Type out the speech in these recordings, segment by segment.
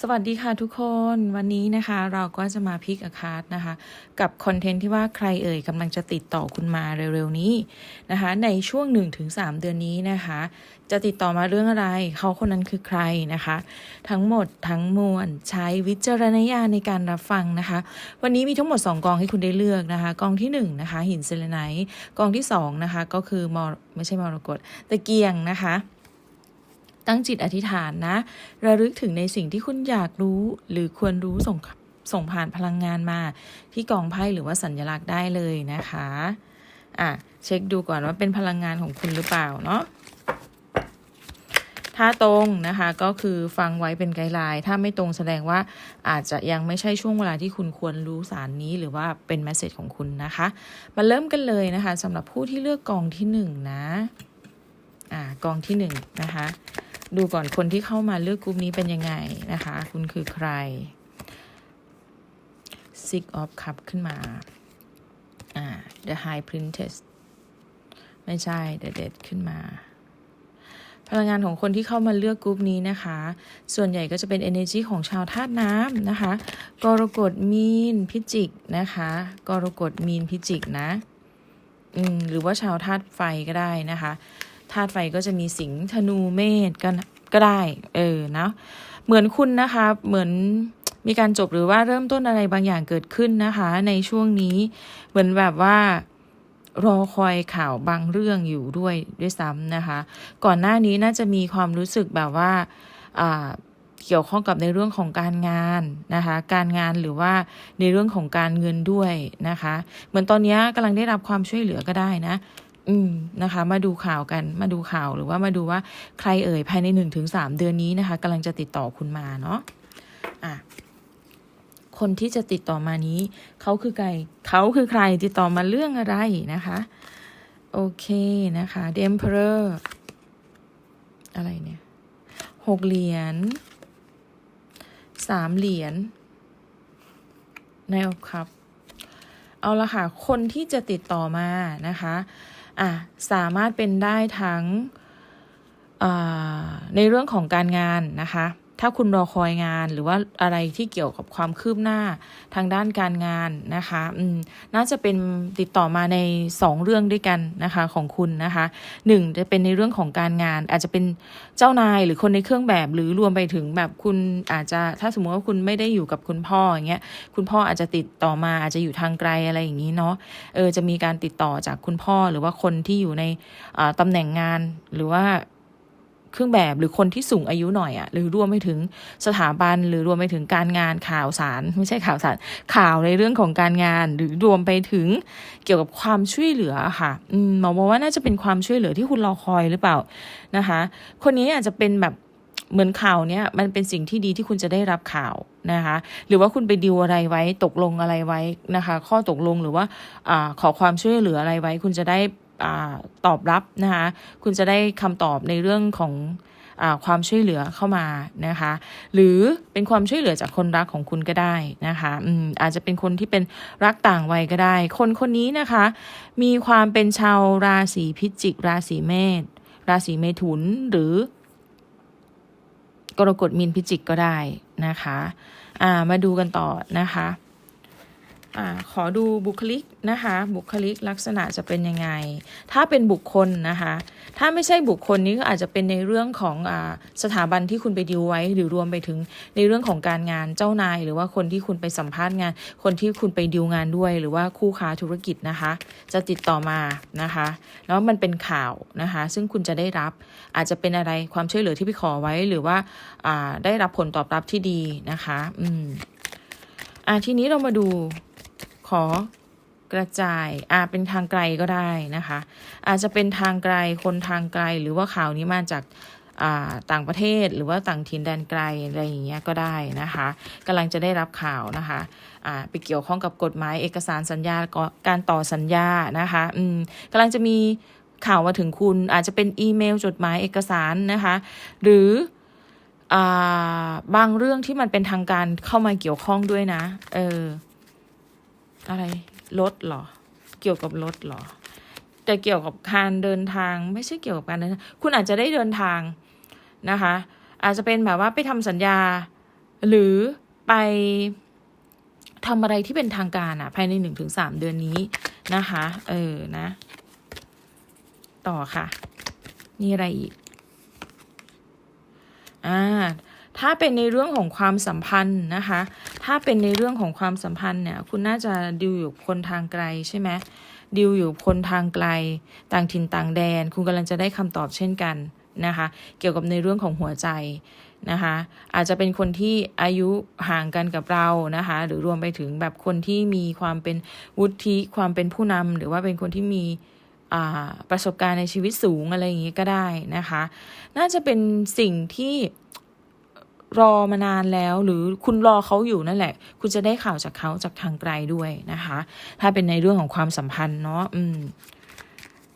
สวัสดีค่ะทุกคนวันนี้นะคะเราก็จะมาพิกอาคาร์ดนะคะ กับคอนเทนต์ที่ว่าใครเอ่ยกำลังจะติดต่อคุณมาเร็วๆนี้นะคะ ในช่วง 1-3 เดือนนี้นะคะ จะติดต่อมาเรื่องอะไร เขาคนนั้นคือใครนะคะ ทั้งหมดทั้งมวลใช้วิจารณญาณในการรับฟังนะคะ วันนี้มีทั้งหมด 2 กองให้คุณได้เลือกนะคะ กองที่1นนะคะหินเซเลไนท์กองที่2นะคะก็คือมอไม่ใช่มรกตตะเกียงนะคะ ตั้งจิตอธิษฐานนะ ระลึกถึงในสิ่งที่คุณอยากรู้ หรือควรรู้ส่งส่งผ่านพลังงานมา ที่กองไพ่หรือว่าสัญลักษณ์ได้เลยนะคะอะเช็คดูก่อนว่าเป็นพลังงานของคุณหรือเปล่าเนาะถ้าตรงนะคะก็คือฟังไว้เป็นไกด์ไลน์ถ้าไม่ตรงแสดงว่าอาจจะยังไม่ใช่ช่วงเวลาที่คุณควรรู้สารนี้หรือว่าเป็นแมสเซจของคุณนะคะ มาเริ่มกันเลยนะคะสำหรับผู้ที่เลือกกองที่หนึ่งนะอ่ากองที่หนึ่งนะคะ ดูก่อนคนที่เข้ามาเลือกกลุ่มนี้เป็นยังไงนะคะ คุณคือใคร Six of Cup ขึ้นมา อ่า The High Princess ไม่ใช่ The Dead ขึ้นมา พลังงานของคนที่เข้ามาเลือกกลุ่มนี้นะคะ ส่วนใหญ่ก็จะเป็น energy ของชาวธาตุน้ำนะคะ กรกฎมีนพิจิกนะคะ กรกฎมีนพิจิกนะ อืม หรือว่าชาวธาตุไฟก็ได้นะคะ ธาตุไฟก็จะมีสิงห์ธนูเมษก็ก็ได้ เออนะเหมือนคุณนะคะเหมือนมีการจบหรือว่าเริ่มต้นอะไรบางอย่างเกิดขึ้นนะคะ ในช่วงนี้เหมือนแบบว่ารอคอยข่าวบางเรื่องอยู่ด้วยด้วยซ้ำนะคะ ก่อนหน้านี้น่าจะมีความรู้สึกแบบว่าอ่าเกี่ยวข้องกับในเรื่องของการงานนะคะ การงานหรือว่าในเรื่องของการเงินด้วยนะคะ เหมือนตอนนี้กำลังได้รับความช่วยเหลือก็ได้นะ อืมนะคะ มาดูข่าวกันมาดูข่าวหรือว่ามาดูว่าใครเอ่ยภายในหนึ่งถึงสามเดือนนี้นะคะกำลังจะติดต่อคุณมาเนาะอะคนที่จะติดต่อมานี้เขาคือใครเขาคือใครติดต่อมาเรื่องอะไรนะคะ โอเคนะคะ The Emperor อะไรเนี่ยหกเหรียญสามเหรียญในอกครับ เอาละค่ะ คนที่จะติดต่อมานะคะ อะสามารถเป็นได้ทั้งในเรื่องของการงานนะคะ ถ้าคุณรอคอยงานหรือว่าอะไรที่เกี่ยวกับความคืบหน้าทางด้านการงานนะคะอืมน่าจะเป็นติดต่อมาใน 2 เรื่องด้วยกันนะคะของคุณนะคะหนึ่งจะเป็นในเรื่องของการงาน อาจจะเป็นเจ้านายหรือคนในเครื่องแบบ หรือรวมไปถึงแบบคุณอาจจะถ้าสมมติว่าคุณไม่ได้อยู่กับคุณพ่ออย่างเงี้ยคุณพ่ออาจจะติดต่อมาอาจจะอยู่ทางไกลอะไรอย่างนี้เนาะเออจะมีการติดต่อจากคุณพ่อหรือว่าคนที่อยู่ในตำแหน่งงานหรือว่า เครื่องแบบหรือคนที่สูงอายุหน่อยอะ่ะหรือรวมไปถึงสถาบัน หรือรวมไปถึงการงานข่าวสาร ไม่ใช่ข่าวสารข่าวในเรื่องของการงาน หรือรวมไปถึงเกี่ยวกับความช่วยเหลือค่ะอืมหมอบอกว่าน่าจะเป็นความช่วยเหลือที่คุณรอคอยหรือเปล่านะคะ คนนี้อาจจะเป็นแบบเหมือนข่าวเนี้ยมันเป็นสิ่งที่ดีที่คุณจะได้รับข่าวนะคะ หรือว่าคุณไปดิวอะไรไว้ตกลงอะไรไว้นะคะ ข้อตกลงหรือว่าอขอความช่วยเหลืออะไรไว้ คุณจะได้ อตอบรับนะคะคุณจะได้คำตอบในเรื่องของอความช่วยเหลือเข้ามานะคะ หรือเป็นความช่วยเหลือจากคนรักของคุณก็ได้นะคะอืมอาจจะเป็นคนที่เป็นรักต่างวัยก็ได้ คนคนนี้นะคะ มีความเป็นชาวราศีพิจิก ราศีเมษราศีเมถุนหรือกรกฎมีนพิจิกก็ได้นะคะ อ่า มาดูกันต่อนะคะ อขอดูบุคลิกนะคะ บุคลิกลักษณะจะเป็นยังไง ถ้าเป็นบุคคลนะคะ ถ้าไม่ใช่บุคคลนี้ก็อาจจะเป็นในเรื่องของอสถาบันที่คุณไปดิวไว้ หรือรวมไปถึงในเรื่องของการงานเจ้านาย หรือว่าคนที่คุณไปสัมภาษณ์งาน คนที่คุณไปดิวงานด้วย หรือว่าคู่ค้าธุรกิจนะคะ จะติดต่อมานะคะ แล้วมันเป็นข่าวนะคะ ซึ่งคุณจะได้รับอาจจะเป็นอะไรความช่วยเหลือที่ไปขอไว้หรือว่าอ่าได้รับผลตอบรับที่ดีนะคะ อืมอ่าทีนี้เรามาดู ขอกระจายอาเป็นทางไกลก็ได้นะคะ อาจจะเป็นทางไกลคนทางไกลหรือว่าข่าวนี้มาจากต่างประเทศหรือว่าต่างถิ่นแดนไกลอะไรอย่างเงี้ยก็ได้นะคะกำลังจะได้รับข่าวนะคะไปเกี่ยวข้องกับกฎหมายเอกสารสัญญาการต่อสัญญานะคะอืมกำลังจะมีข่าวมาถึงคุณ อาจจะเป็นอีเมลจดหมายเอกสารนะคะหรือบางเรื่องที่มันเป็นทางการเข้ามาเกี่ยวข้องด้วยนะ เออ อะไรรถหรอ เกี่ยวกับรถหรอ แต่เกี่ยวกับการเดินทางไม่ใช่เกี่ยวกับการเดินทางคุณอาจจะได้เดินทางนะคะ อาจจะเป็นแบบว่าไปทำสัญญา หรือไปทำอะไรที่เป็นทางการอะภายในหนึ่งถึงสามเดือนนี้นะคะ เออนะ ต่อค่ะ มีอะไรอีกอ่าถ้าเป็นในเรื่องของความสัมพันธ์นะคะ ถ้าเป็นในเรื่องของความสัมพันธ์เนี่ย คุณน่าจะดิวอยู่คนทางไกลใช่ไหมดิวอยู่คนทางไกล ต่างถิ่นต่างแดน คุณกำลังจะได้คำตอบเช่นกันนะคะ เกี่ยวกับในเรื่องของหัวใจนะคะ อาจจะเป็นคนที่อายุห่างกันกับเรานะคะ หรือรวมไปถึงแบบคนที่มีความเป็นวุฒิความเป็นผู้นำหรือว่าเป็นคนที่มีประสบการณ์ในชีวิตสูงอะไรอย่างนี้ก็ได้นะคะ น่าจะเป็นสิ่งที่ รอมานานแล้ว หรือคุณรอเขาอยู่นั่นแหละ คุณจะได้ข่าวจากเขาจากทางไกลด้วยนะคะ ถ้าเป็นในเรื่องของความสัมพันธ์เนาะอืม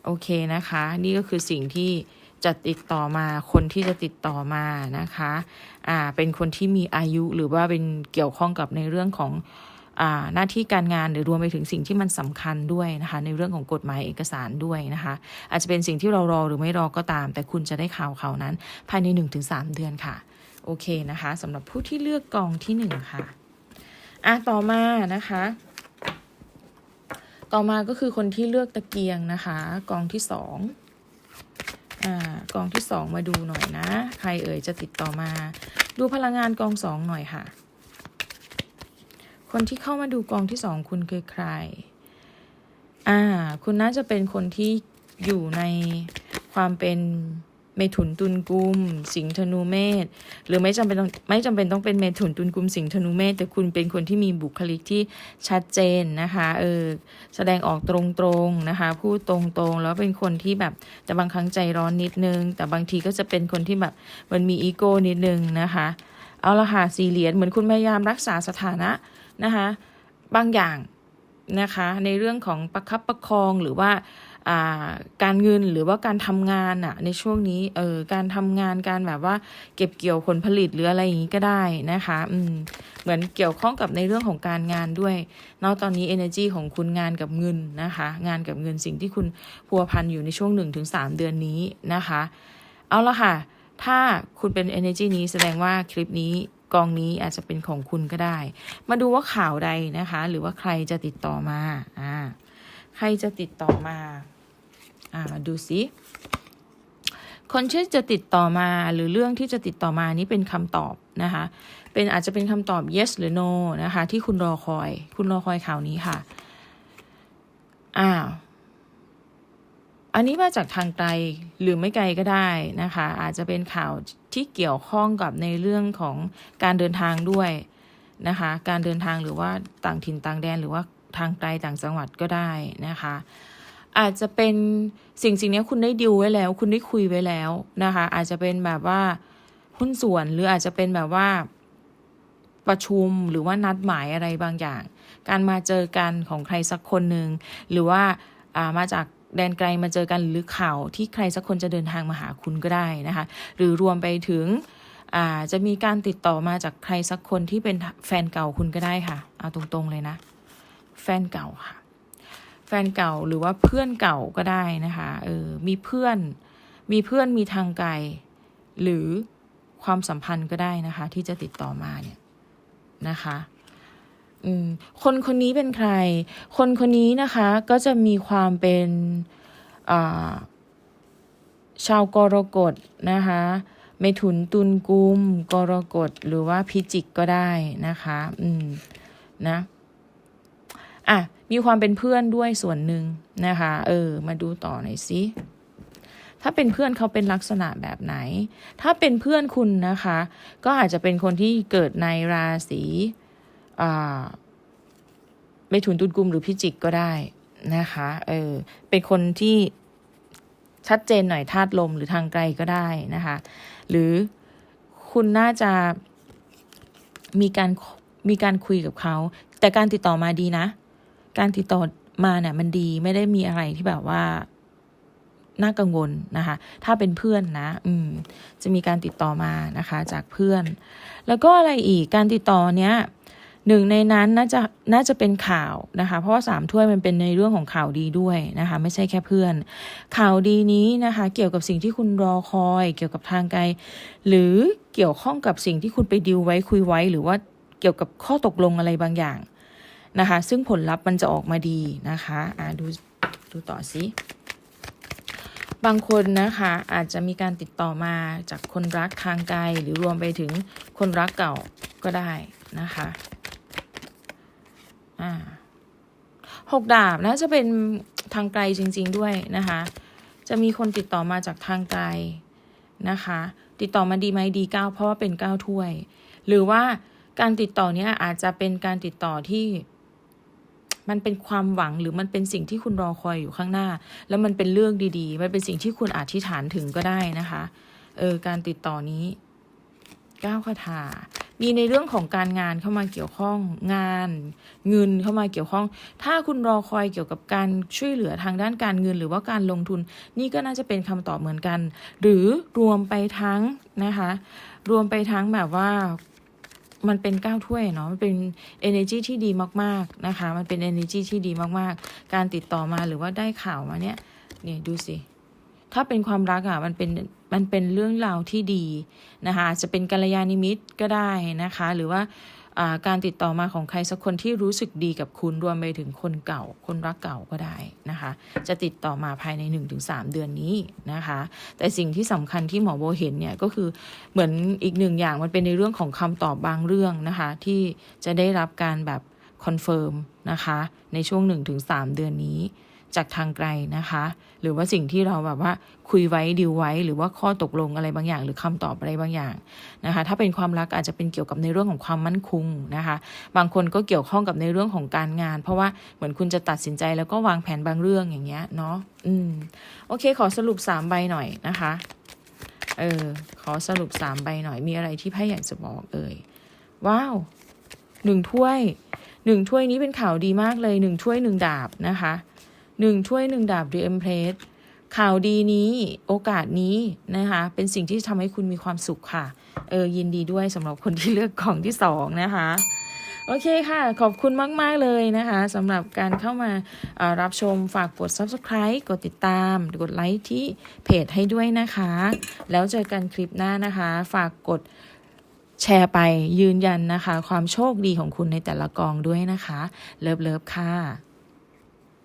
โอเคนะคะ นี่ก็คือสิ่งที่จะติดต่อมาคนที่จะติดต่อมานะคะอ่าเป็นคนที่มีอายุหรือว่าเป็นเกี่ยวข้องกับในเรื่องของอ่าหน้าที่การงานหรือรวมไปถึงสิ่งที่มันสำคัญด้วยนะคะในเรื่องของกฎหมายเอกสารด้วยนะคะ อาจจะเป็นสิ่งที่เรารอหรือไม่รอก็ตาม แต่คุณจะได้ข่าวเขานั้น ภายใน 1-3 เดือนค่ะ โอเคนะคะสำหรับผู้ที่เลือกกองที่1ค่ะอะต่อมานะคะ ต่อมาก็คือคนที่เลือกตะเกียงนะคะ กองที่สองอ่ากองที่สองมาดูหน่อยนะ ใครเอ่ยจะติดต่อมา ดูพลังงานกองสองหน่อยค่ะ คนที่เข้ามาดูกองที่สองคุณคือใครอ่าคุณน่าจะเป็นคนที่อยู่ในความเป็น เมถุนตุลกุม สิงธนูเมษหรือไม่จำเป็นต้องไม่จำเป็นต้องเป็นเมถุนตุลกุม สิงธนูเมษแต่คุณเป็นคนที่มีบุคลิกที่ชัดเจนนะคะเออแสดงออกตรงๆนะคะพูดตรงๆ แล้วเป็นคนที่แบบแต่บางครั้งใจร้อนนิดนึง แต่บางทีก็จะเป็นคนที่แบบมันมีอีโก้นิดนึงนะคะเอาละค่ะสี่เหรียญเหมือนคุณพยายามรักษาสถานะนะคะบางอย่างนะคะในเรื่องของประคับประคองหรือว่า การเงินหรือว่าการทำงานอะในช่วงนี้เออการทำงานการแบบว่า เก็บเกี่ยวผลผลิตหรืออะไรอย่างนี้ก็ได้นะคะอืมเหมือนเกี่ยวข้องกับในเรื่องของการงานด้วยนอกตอนนี้ energy ของคุณงานกับเงินนะคะ งานกับเงินสิ่งที่คุณพัวพันอยู่ในช่วง 1-3 เดือนนี้นะคะ เอาละค่ะ ถ้าคุณเป็น energy นี้แสดงว่าคลิปนี้กองนี้อาจจะเป็นของคุณก็ได้ มาดูว่าข่าวใดนะคะ หรือว่าใครจะติดต่อมาอ่า ใครจะติดต่อมา อ่ามาดูสิคนที่จะติดต่อมาหรือเรื่องที่จะติดต่อมานี้เป็นคำตอบนะคะ เป็นอาจจะเป็นคำตอบ yes หรือ no นะคะ ที่คุณรอคอย คุณรอคอยข่าวนี้ค่ะอ้าวอันนี้มาจากทางไกลหรือไม่ไกลก็ได้นะคะ อาจจะเป็นข่าวที่เกี่ยวข้องกับในเรื่องของการเดินทางด้วยนะคะ การเดินทางหรือว่าต่างถิ่นต่างแดนหรือว่า ทางไกลต่างจังหวัดก็ได้นะคะ อาจจะเป็นสิ่งสิ่งนี้คุณได้ดิวไว้แล้ว คุณได้คุยไว้แล้วนะคะ อาจจะเป็นแบบว่าหุ้นส่วนหรืออาจจะเป็นแบบว่าประชุมหรือว่านัดหมายอะไรบางอย่าง การมาเจอกันของใครสักคนหนึ่งหรือว่าามาจากแดนไกลมาเจอกันหรือข่าวที่ใครสักคนจะเดินทางมาหาคุณก็ได้นะคะ หรือรวมไปถึงจะมีการติดต่อมาจากใครสักคนที่เป็นแฟนเก่าคุณก็ได้ค่ะ เอาตรงๆเลยนะ แฟนเก่าค่ะ แฟนเก่าหรือว่าเพื่อนเก่าก็ได้นะคะเออมีเพื่อนมีเพื่อนมีทางไกล หรือความสัมพันธ์ก็ได้นะคะ ที่จะติดต่อมาเนี่ยนะคะอืมคนคนนี้เป็นใคร คนคนนี้นะคะก็จะมีความเป็นชาวกรกฎนะคะเมถุนตุลกุม กรกฎหรือว่าพิจิกก็ได้นะคะ อืม นะ อะมีความเป็นเพื่อนด้วยส่วนหนึ่งนะคะ เออ มาดูต่อหน่อยสิถ้าเป็นเพื่อนเขาเป็นลักษณะแบบไหน ถ้าเป็นเพื่อนคุณนะคะ ก็อาจจะเป็นคนที่เกิดในราศีเมถุนตุลกุมหรือพิจิกก็ได้นะคะ เออ เป็นคนที่ชัดเจนหน่อยธาตุลมหรือทางไกลก็ได้นะคะ หรือคุณน่าจะมีการมีการคุยกับเขา แต่การติดต่อมาดีนะ การติดต่อมาเนี่ยมันดีไม่ได้มีอะไรที่แบบว่าน่ากังวลนะคะ ถ้าเป็นเพื่อนนะ อืม จะมีการติดต่อมานะคะ จากเพื่อน แล้วก็อะไรอีกการติดต่อเนี้ยหนึ่งในนั้นน่าจะน่าจะเป็นข่าวนะคะ เพราะว่าสามถ้วยมันเป็นในเรื่องของข่าวดีด้วยนะคะ ไม่ใช่แค่เพื่อน ข่าวดีนี้นะคะ เกี่ยวกับสิ่งที่คุณรอคอย เกี่ยวกับทางไกล หรือเกี่ยวข้องกับสิ่งที่คุณไปดิวไว้คุยไว้ หรือว่าเกี่ยวกับข้อตกลงอะไรบางอย่าง นะคะ ซึ่งผลลัพธ์มันจะออกมาดีนะคะอ่าดูดูต่อสิบางคนนะคะอาจจะมีการติดต่อมาจากคนรักทางไกลหรือรวมไปถึงคนรักเก่าก็ได้นะคะอ่าหกดาบนะจะเป็นทางไกลจริง ๆด้วยนะคะ จะมีคนติดต่อมาจากทางไกลนะคะ ติดต่อมาดีไหมดีเก้าเพราะว่าเป็นเก้าถ้วย หรือว่าการติดต่อเนี้ยอาจจะเป็นการติดต่อที่ มันเป็นความหวังหรือมันเป็นสิ่งที่คุณรอคอยอยู่ข้างหน้า แล้วมันเป็นเรื่องดีๆ มันเป็นสิ่งที่คุณอธิษฐานถึงก็ได้นะคะเออการติดต่อนี้ก้าวคาถามีในเรื่องของการงานเข้ามาเกี่ยวข้องงาน เงินเข้ามาเกี่ยวข้อง ถ้าคุณรอคอยเกี่ยวกับการช่วยเหลือทางด้านการเงิน หรือว่าการลงทุน นี่ก็น่าจะเป็นคำตอบเหมือนกัน หรือรวมไปทั้งนะคะ รวมไปทั้งแบบว่า มันเป็นก้าวถ้วยเนาะมันเป็น energy ที่ดีมากๆนะคะ มันเป็น energy ที่ดีมากๆ การติดต่อมาหรือว่าได้ข่าวมาเนี่ยเนี่ยดูสิถ้าเป็นความรักอะมันเป็นมันเป็นเรื่องราวที่ดีนะคะอาจจะเป็นกัลยาณมิตรก็ได้นะคะ หรือว่า การติดต่อมาของใครสักคนที่รู้สึกดีกับคุณรวมไปถึงคนเก่า คนรักเก่าก็ได้นะคะ จะติดต่อมาภายใน 1-3 เดือนนี้นะคะ แต่สิ่งที่สำคัญที่หมอโบเห็นเนี่ยก็คือเหมือนอีกหนึ่งอย่างมันเป็นในเรื่องของคำตอบบางเรื่องนะคะ ที่จะได้รับการแบบคอนเฟิร์มนะคะ ในช่วง 1-3 เดือนนี้ จากทางไกลนะคะ หรือว่าสิ่งที่เราแบบว่าคุยไว้ดิวไว้ หรือว่าข้อตกลงอะไรบางอย่าง หรือคำตอบอะไรบางอย่างนะคะ ถ้าเป็นความรักอาจจะเป็นเกี่ยวกับในเรื่องของความมั่นคงนะคะ บางคนก็เกี่ยวข้องกับในเรื่องของการงาน เพราะว่าเหมือนคุณจะตัดสินใจแล้วก็วางแผนบางเรื่องอย่างเงี้ยเนาะอืมโอเค ขอสรุปสามใบหน่อยนะคะเออขอสรุปสามใบหน่อยมีอะไรที่ไพ่อยากจะบอกเอ่ยว้าวหนึ่งถ้วยหนึ่งถ้วยนี้เป็นข่าวดีมากเลยหนึ่งถ้วยหนึ่งดาบนะคะ หนึ่งถ้วยหนึ่งดาบหรือเอ็มเพลสข่าวดีนี้โอกาสนี้นะคะ เป็นสิ่งที่ทำให้คุณมีความสุขค่ะ เออ ยินดีด้วยสำหรับคนที่เลือกกล่องที่สองนะคะ โอเคค่ะ ขอบคุณมาก ๆ เลยนะคะสำหรับการเข้ามาเอ่อรับชมฝากกด subscribe กดติดตาม กดไลค์ที่เพจให้ด้วยนะคะ แล้วเจอกันคลิปหน้านะคะ ฝากกดแชร์ไปยืนยันนะคะ ความโชคดีของคุณในแต่ละกองด้วยนะคะ เลิฟเลิฟค่ะ